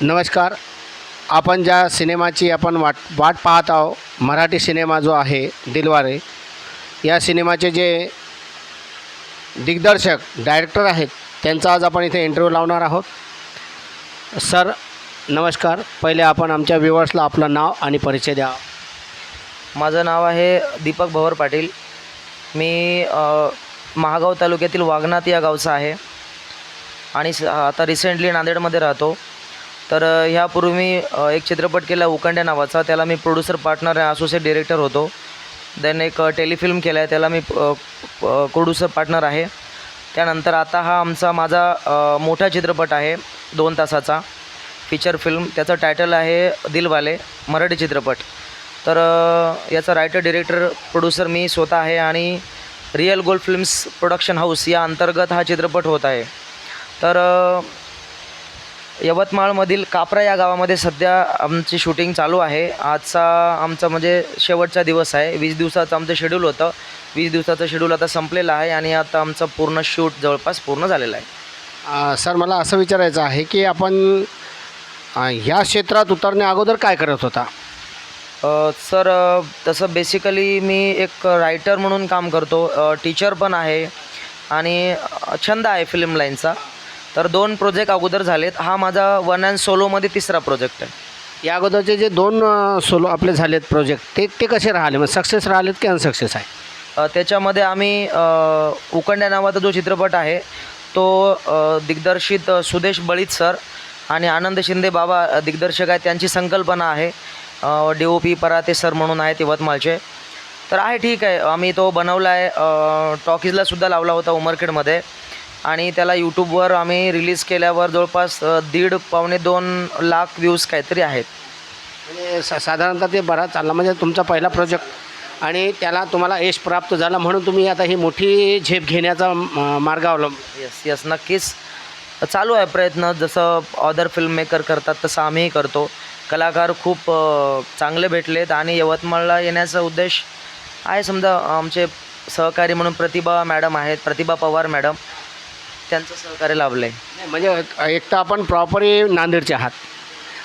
नमस्कार. आपण ज्या सिनेमाची आपण वाट वाट पाहत आहो मराठी सिनेमा जो आहे दिलवारे या सिनेमाचे जे दिग्दर्शक डायरेक्टर आहेत त्यांचा आज आपण इथे इंटरव्ह्यू लावणार आहोत. सर नमस्कार. पहिले आपण आमच्या व्ह्युअर्सला आपलं नाव आणि परिचय द्या. माझं नाव आहे दीपक भवर पाटील. मी महागाव तालुक्यातील वाघनाथ या गावचा आहे. आणि स आता रिसेंटली नांदेडमध्ये राहतो. तर ह्यापूर्वी मी एक चित्रपट केला उकंड्या नावाचा. त्याला मी प्रोड्युसर पार्टनर असोसिएट डिरेक्टर होतो. देन एक टेलिफिल्म केला आहे त्याला मी प्रोड्युसर पार्टनर आहे. त्यानंतर आता हा आमचा माझा मोठा चित्रपट आहे दोन तासाचा. फीचर फिल्म त्याचं टायटल आहे दिलवाले मराठी चित्रपट. तर याचा रायटर डिरेक्टर प्रोड्युसर मी स्वतः आहे आणि real gold films production house या अंतर्गत हा चित्रपट होत आहे. तर यवतमाळमधील कापरा या गावामध्ये सध्या आमची शूटिंग चालू आहे. आजचा आमचा म्हणजे शेवटचा दिवस आहे. वीस दिवसाचं आमचं शेड्यूल होतं. वीस दिवसाचं शेड्यूल आता संपलेलं आहे आणि आता आमचं पूर्ण शूट जवळपास पूर्ण झालेलं आहे. सर मला असं विचारायचं आहे की आपण ह्या क्षेत्रात उतरण्या अगोदर काय करत होता? सर तसं बेसिकली मी एक रायटर म्हणून काम करतो. टीचर पण आहे. आणि छंद आहे फिल्म लाईनचा तर दोन प्रोजेक्ट अगोदर झालेत. हा माझा वन अँड सोलोमध्ये तिसरा प्रोजेक्ट आहे. या अगोदरचे जे दोन सोलो आपले झालेत प्रोजेक्ट ते ते कसे राहिले? मग सक्सेस राहिलेत की अनसक्सेस आहे? त्याच्यामध्ये आम्ही उकंड्या नावाचा जो चित्रपट आहे तो दिग्दर्शित सुदेश बळीत सर आणि आनंद शिंदे बाबा दिग्दर्शक आहेत. त्यांची संकल्पना आहे D O P Parate sir म्हणून आहेत यवतमाळचे तर आहे ठीक आहे. आम्ही तो बनवला आहे टॉकीजला सुद्धा लावला होता उमरखेडमध्ये. आणि त्याला यूट्यूबवर आम्ही रिलीज केल्यावर जवळपास दीड पावणे दोन लाख व्ह्यूज काहीतरी आहेत. म्हणजे सा साधारणतः ते बरा चालला. म्हणजे तुमचा पहिला प्रोजेक्ट आणि त्याला तुम्हाला यश प्राप्त झालं म्हणून तुम्ही आता ही मोठी झेप घेण्याचा मार्ग अवलंब येस येस नक्कीच. चालू आहे प्रयत्न. जसं अदर फिल्म मेकर करतात तसं आम्हीही करतो. कलाकार खूप चांगले भेटलेत आणि यवतमाळला येण्याचा उद्देश आहे समजा आमचे सहकारी म्हणून प्रतिभा मॅडम आहेत प्रतिभा पवार मॅडम. त्यांचं सहकार्य लाभलं आहे नाही, म्हणजे एक तर आपण प्रॉपरी नांदेडचे आहात.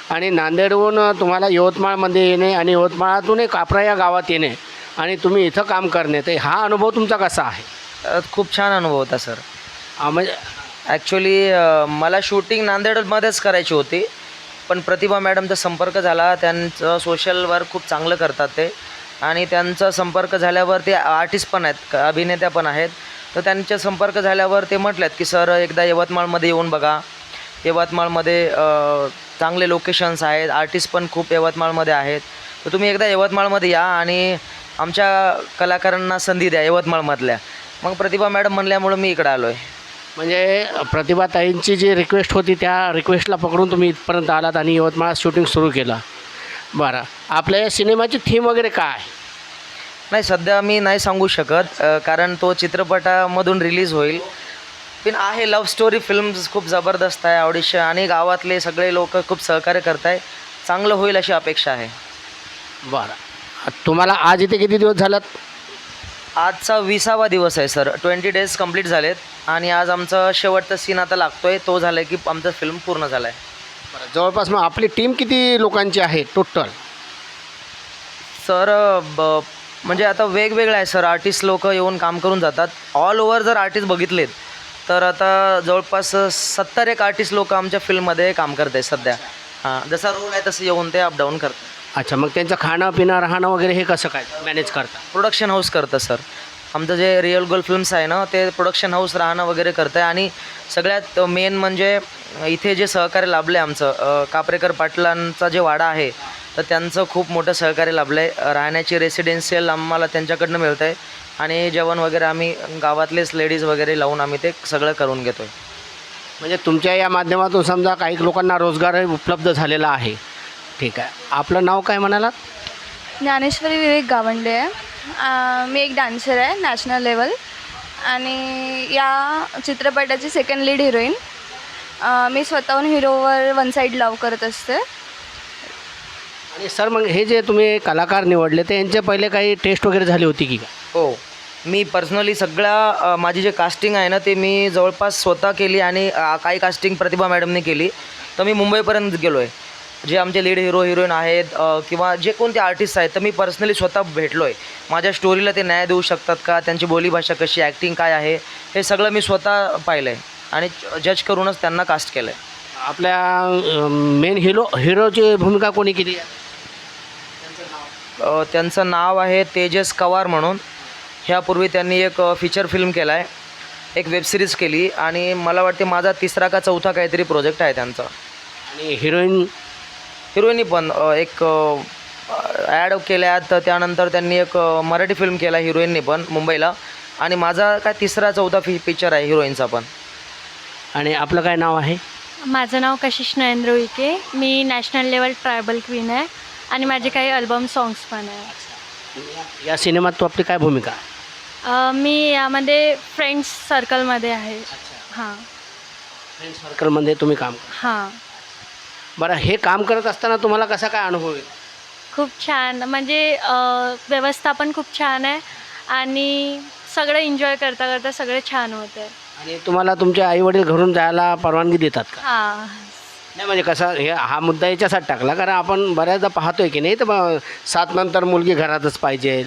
आणि नांदेडहून तुम्हाला यवतमाळमध्ये येणे आणि यवतमाळातून एक कापरा या गावात येणे आणि तुम्ही इथं काम करणे तर हा अनुभव तुमचा कसा आहे? अ, खूप छान अनुभव होता सर. अ, म्हणजे ॲक्च्युली मला शूटिंग नांदेडमध्येच करायची होती पण प्रतिभा मॅडमचा संपर्क झाला. त्यांचं सोशल वर्क खूप चांगलं करतात ते. आणि त्यांचा संपर्क झाल्यावर ते आर्टिस्ट पण आहेत क- अभिनेत्या पण आहेत. तर त्यांच्या संपर्क झाल्यावर ते म्हटल्यात की सर एकदा यवतमाळमध्ये येऊन बघा. यवतमाळमध्ये चांगले लोकेशन्स आहेत आर्टिस्ट पण खूप यवतमाळमध्ये आहेत. तर तुम्ही एकदा यवतमाळमध्ये या आणि आमच्या कलाकारांना संधी द्या यवतमाळमधल्या. मग प्रतिभा मॅडम म्हणल्यामुळं मी इकडं आलो आहे म्हणजे प्रतिभाताईंची जी रिक्वेस्ट होती त्या रिक्वेस्टला पकडून तुम्ही इथपर्यंत आलात आणि यवतमाळात शूटिंग सुरू केलं. बरं. आपल्या या सिनेमाची थीम वगैरे काय आहे? नाही सध्या मी नाही सांगू शकत कारण तो चित्रपटामधून रिलीज होईल. पण आहे लव्ह स्टोरी फिल्म खूप जबरदस्त आहे ऑडिशन आणि गावातले सगळे लोक खूप सहकार्य करत आहे चांगलं होईल अशी अपेक्षा आहे. बरं. तुम्हाला आज इथे किती दिवस झालात? आजचा विसावा दिवस आहे सर. ट्वेंटी डेज कंप्लीट झालेत आणि आज आमचा शेवटचा सीन आता लागतोय. तो झाला आहे की आमचं फिल्म पूर्ण झालं आहे बरं जवळपास मग आपली टीम किती लोकांची आहे टोटल सर ब म्हणजे आता वेगवेगळं आहे सर. आर्टिस्ट लोक येऊन काम करून जातात. ऑल ओव्हर जर आर्टिस्ट बघितलेत तर आता जवळपास सत्तर एक आर्टिस्ट लोक आमच्या फिल्ममध्ये काम करत आहेत सध्या. हां जसा रोल आहे तसं येऊन ते अपडाऊन करतात. अच्छा मग त्यांचं खाणं पिणं राहणं वगैरे हे कसं काय मॅनेज करता? प्रोडक्शन हाऊस करतं सर. आमचं जे रिअल गोल्ड फिल्म्स आहे ना ते प्रोडक्शन हाऊस राहणं वगैरे करतं आहे आणि सगळ्यात मेन म्हणजे इथे जे सहकार्य लाभलं आहे आमचं अ, कापरेकर पाटलांचा जे वाडा आहे तर त्यांचं खूप मोठं सहकार्य लाभलं आहे राहण्याची रेसिडेन्शियल आम्हाला त्यांच्याकडनं मिळतं आहे आणि जेवण वगैरे आम्ही गावातलेच लेडीज वगैरे लावून आम्ही ते सगळं करून घेतो आहे म्हणजे तुमच्या या माध्यमातून समजा काही लोकांना रोजगारही उपलब्ध झालेला आहे. ठीक आहे. आपलं नाव काय म्हणालात? ज्ञानेश्वरी विवेक गावंडे. आहे मी एक डान्सर आहे नॅशनल लेवल आणि या चित्रपटाची सेकंड लीड हिरोईन मी स्वतःहून हिरोवर वन साईड लव करत असते. सर मग हे जे तुम्ही कलाकार निवडले ते यांचे पहिले काही टेस्ट वगैरे झाली होती की हो. मी पर्सनली सगळ्या अ, माझी जे कास्टिंग आहे ना ते मी जवळपास स्वतः केली आणि अ, काही कास्टिंग प्रतिभा मॅडमने केली. तर मी मुंबईपर्यंत गेलो आहे जे आमचे लीड हिरो हिरोईन आहेत अ, किंवा जे कोणते आर्टिस्ट आहेत तर मी पर्सनली स्वतः भेटलो आहे माझ्या स्टोरीला ते न्याय देऊ शकतात का? त्यांची बोलीभाषा कशी ॲक्टिंग काय आहे? हे सगळं मी स्वतः पाहिलं आहे आणि जज करूनच त्यांना कास्ट केलं आहे आपल्या मेन हिरो हिरोची भूमिका कोणी केली? आहे त्यांचं नाव आहे तेजस कवार म्हणून. ह्यापूर्वी त्यांनी एक फीचर फिल्म केला आहे एक वेबसिरीज केली आणि मला वाटते माझा तिसरा का चौथा काहीतरी प्रोजेक्ट आहे त्यांचा. आणि हिरोईन हिरोईनी पण एक ॲड केल्या तर त्यानंतर त्यांनी एक मराठी फिल्म केला हिरोईननी पण मुंबईला. आणि माझा काय तिसरा चौथा फी पिक्चर आहे हिरोईनचा पण. आणि आपलं काय नाव आहे? माझं नाव कशिश नरेंद्र उईके मी नॅशनल लेवल ट्रायबल क्वीन आहे. आणि माझे काही अल्बम सॉंग्स पण आहे या सिनेमात तू आपली काय भूमिका? अ, मी यामध्ये फ्रेंड्स सर्कलमध्ये आहे. हां. फ्रेंड सर्कलमध्ये तुम्ही काम हां. बरं हे काम करत असताना तुम्हाला कसा काय अनुभव आहे खूप छान. म्हणजे अ, व्यवस्थापन खूप छान आहे आणि सगळं एन्जॉय करता करता सगळं छान होतं आहे आणि तुम्हाला तुमचे आईवडील घरून जायला परवानगी देतात का? हां. नाही म्हणजे कसं हे हा मुद्दा याच्यासाठी टाकला कारण आपण बऱ्याचदा पाहतोय की नाही तर मग सात नंतर मुलगी घरातच पाहिजे.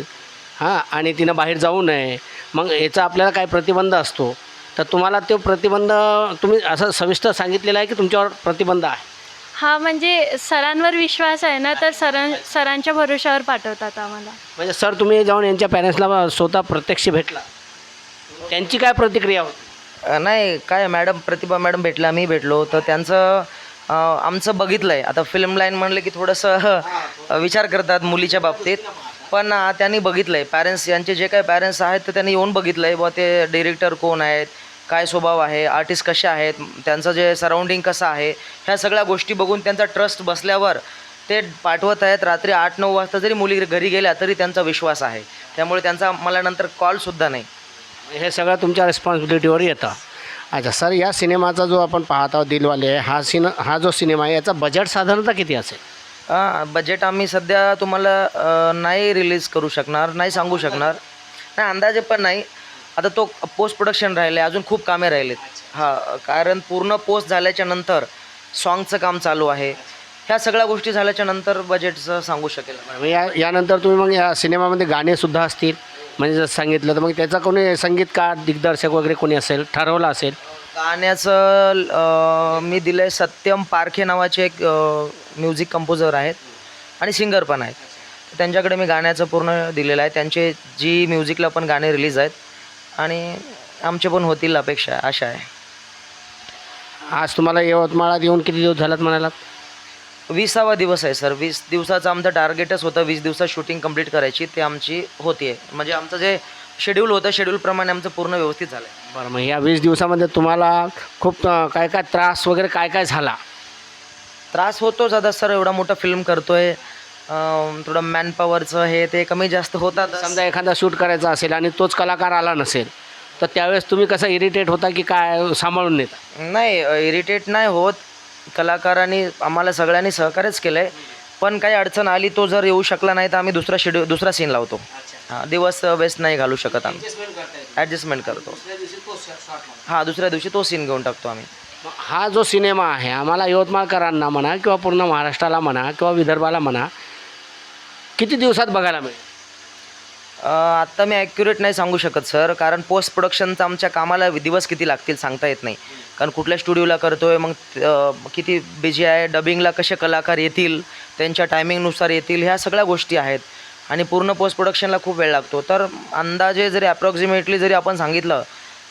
हां आणि तिनं बाहेर जाऊ नये. मग याचा आपल्याला काय प्रतिबंध असतो. तर तुम्हाला तो प्रतिबंध तुम्ही असं सविस्तर सांगितलेलं आहे की तुमच्यावर प्रतिबंध आहे? हा म्हणजे सरांवर विश्वास आहे ना तर सरां सरांच्या भरोशावर पाठवतात आम्हाला. म्हणजे सर तुम्ही जाऊन यांच्या पॅरेंट्सला स्वतः प्रत्यक्ष भेटला. त्यांची काय प्रतिक्रिया होती? नाही काय मॅडम प्रतिभा मॅडम भेटला मी भेटलो. तर त्यांचं आमचं बघितलं आहे आता फिल्म लाईन म्हणलं की थोडंसं विचार करतात मुलीच्या बाबतीत. पण त्यांनी बघितलं आहे पॅरेंट्स यांचे जे काही पॅरेंट्स आहेत तर त्यांनी येऊन बघितलं आहे बुवा ते डिरेक्टर कोण आहेत? काय स्वभाव आहे? आर्टिस्ट कसे आहेत? त्यांचं जे सराउंडिंग कसं आहे? ह्या सगळ्या गोष्टी बघून त्यांचा ट्रस्ट बसल्यावर ते पाठवत आहेत. रात्री आठ नऊ वाजता जरी मुली घरी गेल्या तरी त्यांचा विश्वास आहे. त्यामुळे त्यांचा मला नंतर कॉलसुद्धा नाही. हे सगळं तुमच्या रिस्पॉन्सिबिलिटीवर येतं. अच्छा सर या सिनेमाचा जो आपण पाहत आहोत दिलवाले आहे हा सिन हा जो सिनेमा आहे याचा बजेट साधारणतः किती असेल? हां बजेट आम्ही सध्या तुम्हाला अ, नाही रिलीज करू शकणार नाही सांगू शकणार. नाही अंदाजे पण नाही. आता तो पोस्ट प्रोडक्शन राहिले अजून खूप कामे राहिलेत. हां कारण पूर्ण पोस्ट झाल्याच्यानंतर सॉन्गचं काम चालू आहे. ह्या सगळ्या गोष्टी झाल्याच्यानंतर बजेटचं सांगू शकेल. या यानंतर तुम्ही मग या सिनेमामध्ये गाणेसुद्धा असतील. म्हणजे जसं सांगितलं तर मग त्याचा कोणी संगीतकार दिग्दर्शक वगैरे कोणी असेल ठरवलं असेल? गाण्याचं अ, मी दिलं आहे सत्यम पारखे नावाचे एक म्युझिक कंपोजर आहेत आणि सिंगर पण आहेत. त्यांच्याकडे मी गाण्याचं पूर्ण दिलेलं आहे. त्यांचे जी म्युझिकला पण गाणे रिलीज आहेत आणि आमचे पण होतील अपेक्षा आशा आहे. आज तुम्हाला यवतमाळात येऊन किती दिवस झालात म्हणालात? विसावा दिवस आहे सर. वीस दिवसाचं आमचं टार्गेटच होतं वीस दिवसात शूटिंग कंप्लीट करायची ते आमची होती आहे म्हणजे आमचं जे शेड्यूल होतं शेड्यूलप्रमाणे आमचं पूर्ण व्यवस्थित झालं आहे बरं मग या वीस दिवसामध्ये तुम्हाला खूप अं, काय काय त्रास वगैरे काय काय झाला? त्रास होतोच आता सर. एवढा मोठा फिल्म करतोय. अं, थोडं मॅनपॉवरचं हे ते कमी जास्त होतात. समजा एखादा शूट करायचा असेल आणि तोच कलाकार आला नसेल तर त्यावेळेस तुम्ही कसं इरिटेट होता की काय सांभाळून नेता? नाही इरिटेट नाही होत. कलाकारांनी आम्हाला सगळ्यांनी सहकार्यच केलं आहे पण काही अडचण आली तो जर येऊ शकला नाही तर आम्ही दुसरा शेड्यूल दुसरा सीन लावतो. हां दिवस वेस्ट नाही घालू शकत आम्ही. ॲडजस्टमेंट करतो हां दुसऱ्या दिवशी तो सीन घेऊन टाकतो आम्ही. हा जो सिनेमा आहे आम्हाला यवतमाळकरांना म्हणा किंवा पूर्ण महाराष्ट्राला म्हणा किंवा विदर्भाला म्हणा किती दिवसात बघायला मिळेल? आत्ता मी ॲक्युरेट नाही सांगू शकत सर कारण पोस्ट प्रोडक्शनचं आमच्या कामाला दिवस किती लागतील सांगता येत नाही. कारण कुठल्या स्टुडिओला करतोय मग अ, किती बिझी आहे डबिंगला कसे कलाकार येतील त्यांच्या टायमिंगनुसार येतील ह्या सगळ्या गोष्टी आहेत. आणि पूर्ण पोस्ट प्रोडक्शनला खूप वेळ लागतो. तर अंदाजे जरी अप्रॉक्सिमेटली जरी आपण सांगितलं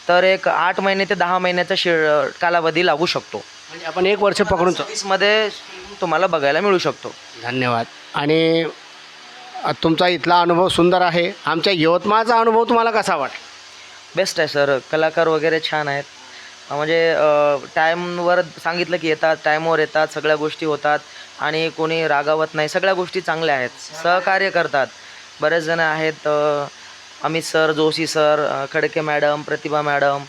तर एक आठ महिने ते दहा महिन्याचा शे कालावधी लागू शकतो. म्हणजे आपण एक वर्ष पकडून मध्ये तुम्हाला बघायला मिळू शकतो. धन्यवाद. आणि तुमचा इथला अनुभव सुंदर आहे. आमच्या यवतमाळचा अनुभव तुम्हाला कसा वाटला? बेस्ट आहे सर कलाकार वगैरे छान आहेत. म्हणजे टाईमवर सांगितलं की येतात टाईमवर येतात सगळ्या गोष्टी होतात आणि कोणी रागावत नाही. सगळ्या गोष्टी चांगल्या आहेत. सहकार्य करतात. बरेच जण आहेत Amit sir Joshi sir Khadke madam Pratibha madam.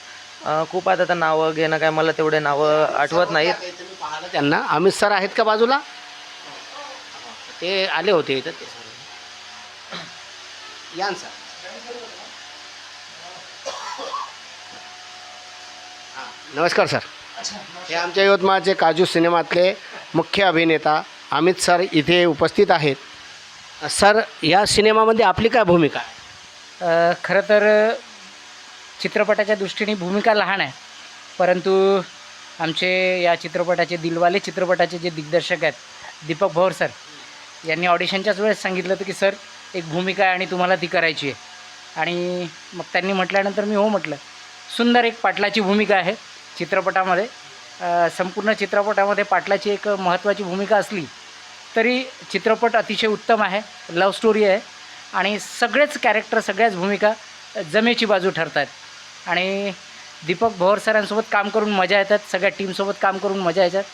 खूप आहेत आता नावं घेणं काय मला तेवढे नावं आठवत नाहीत. पाहिलं त्यांना? अमित सर आहेत का बाजूला? ते आले होते इथं. ते या ना सर. नमस्कार सर. हे आमच्या यवतमाळचे काजू सिनेमातले मुख्य अभिनेता अमित सर इथे उपस्थित आहेत. सर या सिनेमामध्ये आपली काय भूमिका आहे? खरं तर चित्रपटाच्या दृष्टीने भूमिका लहान आहे. परंतु आमचे या चित्रपटाचे दिलवाले चित्रपटाचे जे दिग्दर्शक आहेत दीपक भोर सर यांनी ऑडिशनच्याच वेळेस सांगितलं होतं की सर एक भूमिका आहे आणि तुम्हाला ती करायची आहे. आणि मग त्यांनी म्हटल्यानंतर मी हो म्हटलं. सुंदर एक पाटलाची भूमिका आहे चित्रपटामध्ये. संपूर्ण चित्रपटामध्ये पाटलाची एक महत्त्वाची भूमिका असली तरी चित्रपट अतिशय उत्तम आहे लव्ह स्टोरी आहे आणि सगळेच कॅरेक्टर सगळ्याच भूमिका जमेची बाजू ठरतात. आणि दीपक भोर सरांसोबत काम करून मजा येतात सगळ्या टीमसोबत काम करून मजा येतात.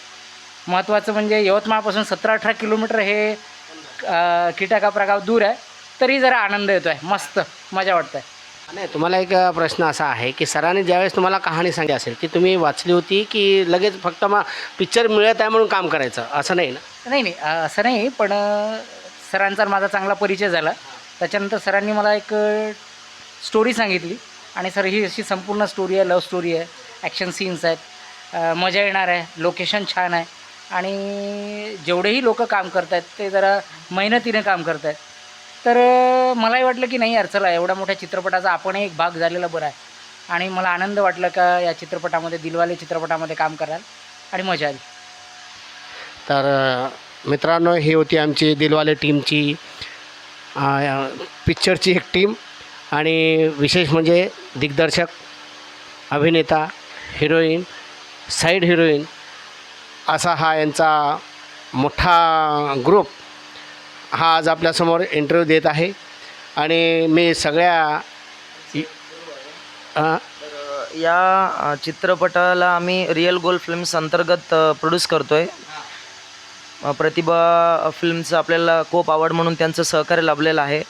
महत्त्वाचं म्हणजे यवतमाळपासून सतरा अठरा किलोमीटर हे अ, किटाकापरा गाव दूर आहे तरी जरा आनंद येतो आहे मस्त मजा वाटतं आहे नाही तुम्हाला एक प्रश्न असा आहे की सरांनी ज्यावेळेस तुम्हाला कहाणी सांगितली असेल ती तुम्ही वाचली होती की लगेच फक्त मग पिक्चर मिळत आहे म्हणून काम करायचं? असं नाही ना? नाही नाही असं नाही पण सरांचा माझा चांगला परिचय झाला. त्याच्यानंतर सरांनी मला एक स्टोरी सांगितली आणि सर ही अशी संपूर्ण स्टोरी आहे लव्ह स्टोरी आहे. ॲक्शन सीन्स आहेत. मजा येणार आहे. लोकेशन छान आहे. आणि जेवढेही लोक काम करत आहेत ते जरा मेहनतीने काम करत आहेत तर मलाही वाटलं की नाही यार चला एवढ्या मोठ्या चित्रपटाचा आपणही एक भाग झालेला बरा आहे. आणि मला आनंद वाटलं का या चित्रपटामध्ये दिलवाले चित्रपटामध्ये काम कराल आणि मजा आली. तर मित्रांनो ही होती आमची दिलवाले टीमची पिक्चरची एक टीम आणि विशेष म्हणजे दिग्दर्शक अभिनेता हिरोईन साईड हिरोईन असा हा यांचा मोठा ग्रुप हा आज आपल्यासमोर इंटरव्ह्यू देत आहे. आणि मी सगळ्या या चित्रपटाला आम्ही रिअल गोल फिल्म्स अंतर्गत प्रोड्यूस करतो आहे प्रतिभा फिल्मचं आपल्याला खूप आवड म्हणून त्यांचं सहकार्य लाभलेलं आहे.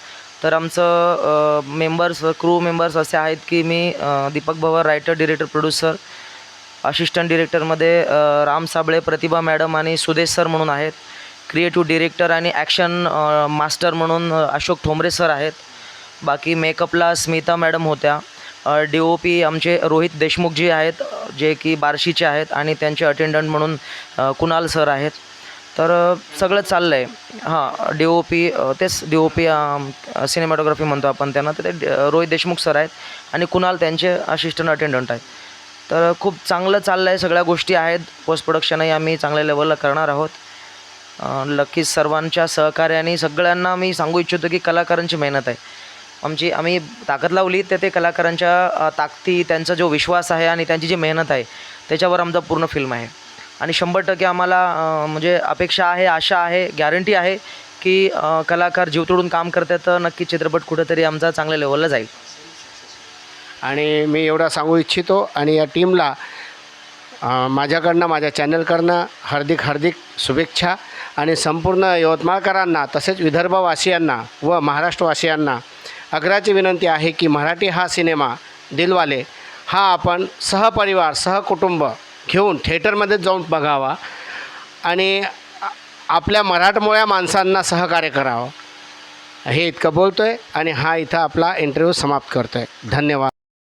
तर आमचं मेंबर्स क्रू मेंबर्स असे आहेत की मी Deepak Bhavar writer director producer assistant डिरेक्टरमध्ये राम साबळे प्रतिभा मॅडम आणि सुदेश सर म्हणून आहेत. क्रिएटिव्ह डिरेक्टर आणि ॲक्शन मास्टर म्हणून अशोक ठोंबरे सर आहेत. बाकी मेकअपला स्मिता मॅडम होत्या. डी ओ पी आमचे रोहित देशमुखजी आहेत जे की बार्शीचे आहेत आणि त्यांचे अटेंडंट म्हणून कुणाल सर आहेत. तर सगळं चाललं आहे हां डी ओ पी तेच डी ओ पी सिनेमॅटोग्राफी म्हणतो आपण त्यांना. तर ते ड- रोहित देशमुख सर आहेत आणि कुणाल त्यांचे असिस्टंट अटेंडंट आहेत. तर खूप चांगलं चाललं आहे सगळ्या गोष्टी आहेत. पोस्ट प्रोडक्शनही आम्ही चांगल्या लेवलला करणार आहोत. नक्कीच सर्वांच्या सहकार्याने सगळ्यांना मी सांगू इच्छितो की कलाकारांची मेहनत आहे. आमची आम्ही ताकद लावली तर ते कलाकारांच्या ताकदी त्यांचा जो विश्वास आहे आणि त्यांची जी मेहनत आहे त्याच्यावर आमचा पूर्ण फिल्म आहे. आणि शंभर टक्के आम्हाला म्हणजे अपेक्षा आहे आशा आहे गॅरंटी आहे की कलाकार जीव तोडून काम करतात तर नक्की चित्रपट कुठंतरी आमचा चांगल्या लेवलला जाईल. आणि मी एवढा सांगू इच्छितो आणि या टीमला माझ्याकडनं माझ्या चॅनलकडनं हार्दिक हार्दिक शुभेच्छा आणि संपूर्ण यवतमाळकरांना तसेच विदर्भवासियांना व महाराष्ट्रवासियांना अग्राची विनंती आहे की मराठी हा सिनेमा दिलवाले हा आपण सहपरिवार सहकुटुंब घेऊन थिएटरमध्येच जाऊन बघावा आणि आपल्या मराठमोळ्या माणसांना सहकार्य करावं. हे इतकं बोलतो आहे आणि हा इथं आपला इंटरव्ह्यू समाप्त करतो आहे धन्यवाद.